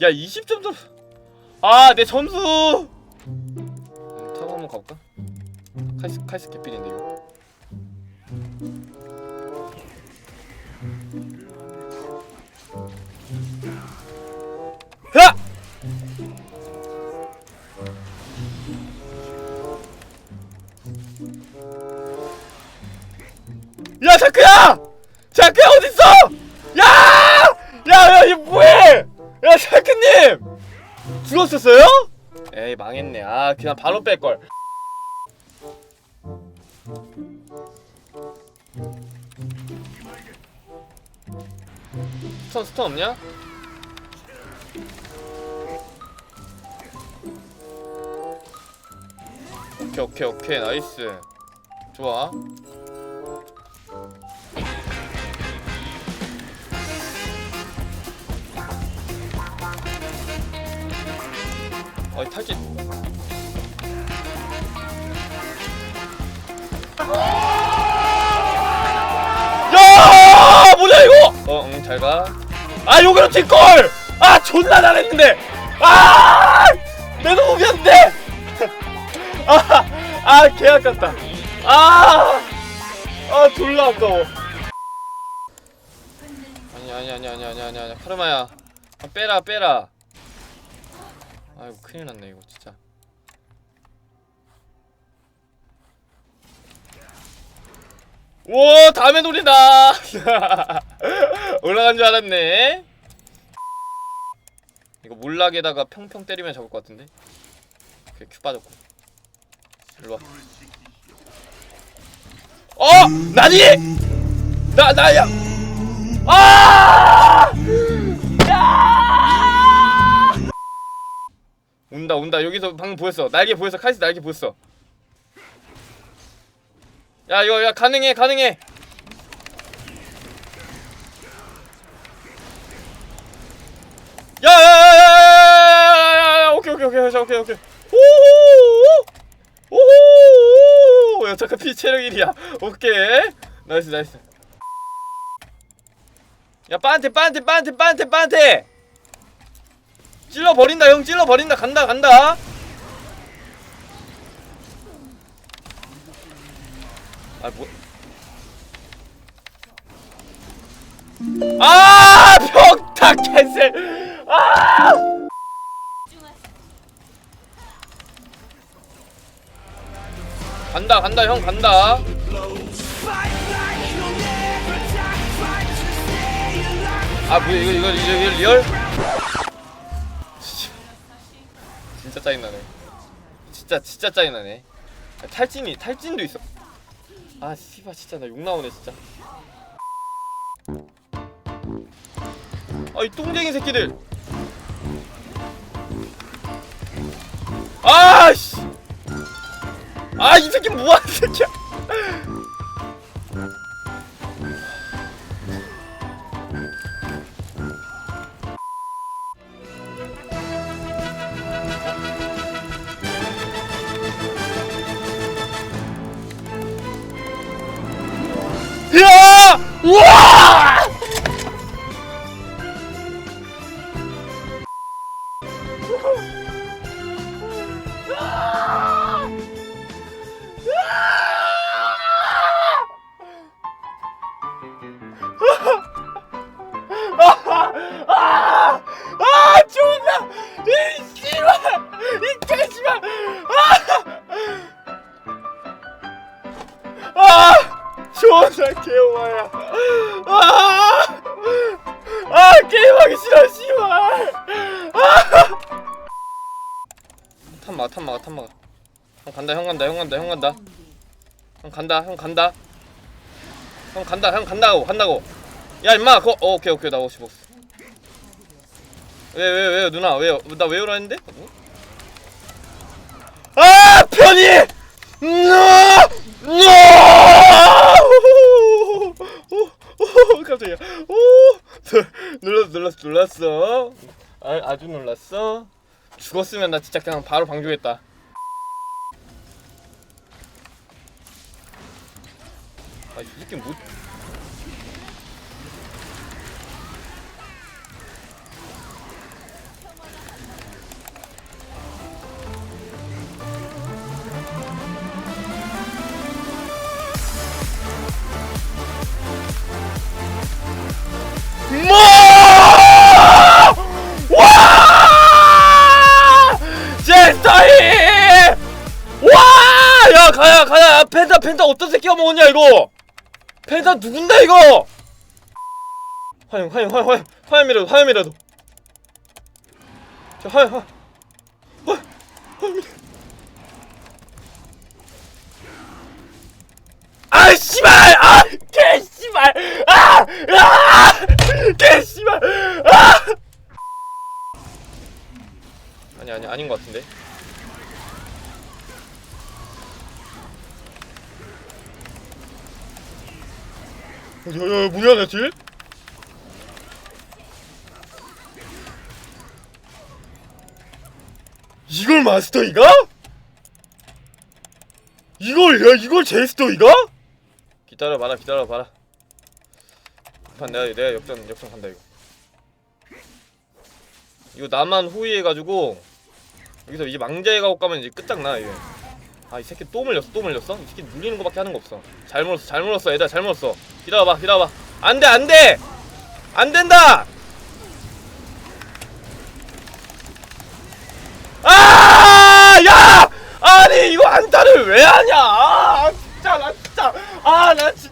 야 20점 점. 아내 점수. 음, 타고 한번 가볼까? 카이스 카이스 개필인데 이거. 야! 야 자크야! 자크야 어딨어? 야! 야, 야, 이 뭐해? 야, 자크님! 죽었었어요? 에이, 망했네. 아, 그냥 바로 뺄걸. 스턴, 스턴 없냐? 오케이, 오케이, 오케이. 나이스. 좋아. 아 탈진 야 뭐야 이거 어응 잘가 아 요거는 뒷걸 아 존나 잘했는데 아내 놈이었는데 아아개 아깝다 아아 졸라 아까워 아니 아니 아니 아니 아니 아니 아니 카르마야 아, 빼라 빼라 아이고 큰일 났네 이거 진짜. 오 다음에 노린다! 올라간 줄 알았네. 이거 몰락에다가 평평 때리면 잡을 것 같은데? 오케이 큐 빠졌고. 일로와. 어! 나니! 나 나야! 아! 온다. 여기서 방금 보였어. 날개 보였어. 카이스 날개 보였어. 야 이거 야 가능해 가능해. 야야야야야야야 오케이 오케이 오케이 자, 오케이 오케이. 오오 오야 잠깐 피 체력 1이야. 오케이. 나이스 나이스. 야 빠한테 빠한테 빠한테 빠한테 빠한테 찔러 버린다 형. 찔러 버린다. 간다 간다. 아 뭐? 아 평타 캔슬 아! 간다 간다 형 간다. 아 뭐야 이거 이거 이거, 이거 리얼? 진짜 짜증나네. 진짜 진짜 짜증나네. 아, 탈진이 탈진도 있어. 아 씨발 진짜 나 욕 나오네 진짜. 아 이 똥쟁이 새끼들. 아씨. 아 이 새끼 뭐하는 새끼야? 야! 개오마야. 아! 아, 게임하기 싫어, 씨발. 아! 탐 막아, 탐 막아, 탐 막아. 형 간다, 형 간다, 형 간다, 형 간다. 형 간다, 형 간다. 형 간다, 형 간다고, 간다고. 야, 임마, 그거, 어, 오케이, 오케이, 나 50, 50. 왜, 왜, 왜, 누나, 왜요? 나 왜요라 했는데? 어? 아, 편히! 으아! 으아! 오, 깜짝이야. 오, 놀랐어, 놀랐어, 놀랐어. 아, 아주 놀랐어. 죽었으면 나 진짜 그냥 바로 방종했다. 아, 이 새끼 뭐? 펜타 펜타 어떤 새끼가 먹었냐 이거? 펜타 누군데 이거? 화염 화염 화염 화염 화염이라도 화염이라도. 저 화염 화염. 화염 화염 아 씨발! 아 개씨발! 아 아 개씨발! 아! 아니 아니 아닌 것 같은데 야 야 뭐야 나 딜? 이걸 마스터이가? 이걸 야 이걸 제스터이가? 기다려봐라 기다려봐라 판 내가 내가 역전 역전 간다 이거 이거 나만 호위해가지고 여기서 이제 망자에 가고 가면 이제 끝장나 이게 아 이 새끼 또 물렸어 또 물렸어? 이 새끼 물리는 거밖에 하는 거 없어. 잘 물었어 잘 물었어 얘들아 잘 물었어. 기다려봐 기다려봐. 안돼 안돼! 안 된다! 아 야! 아니 이거 안타를 왜 하냐? 아 진짜 나 진짜. 아나 진짜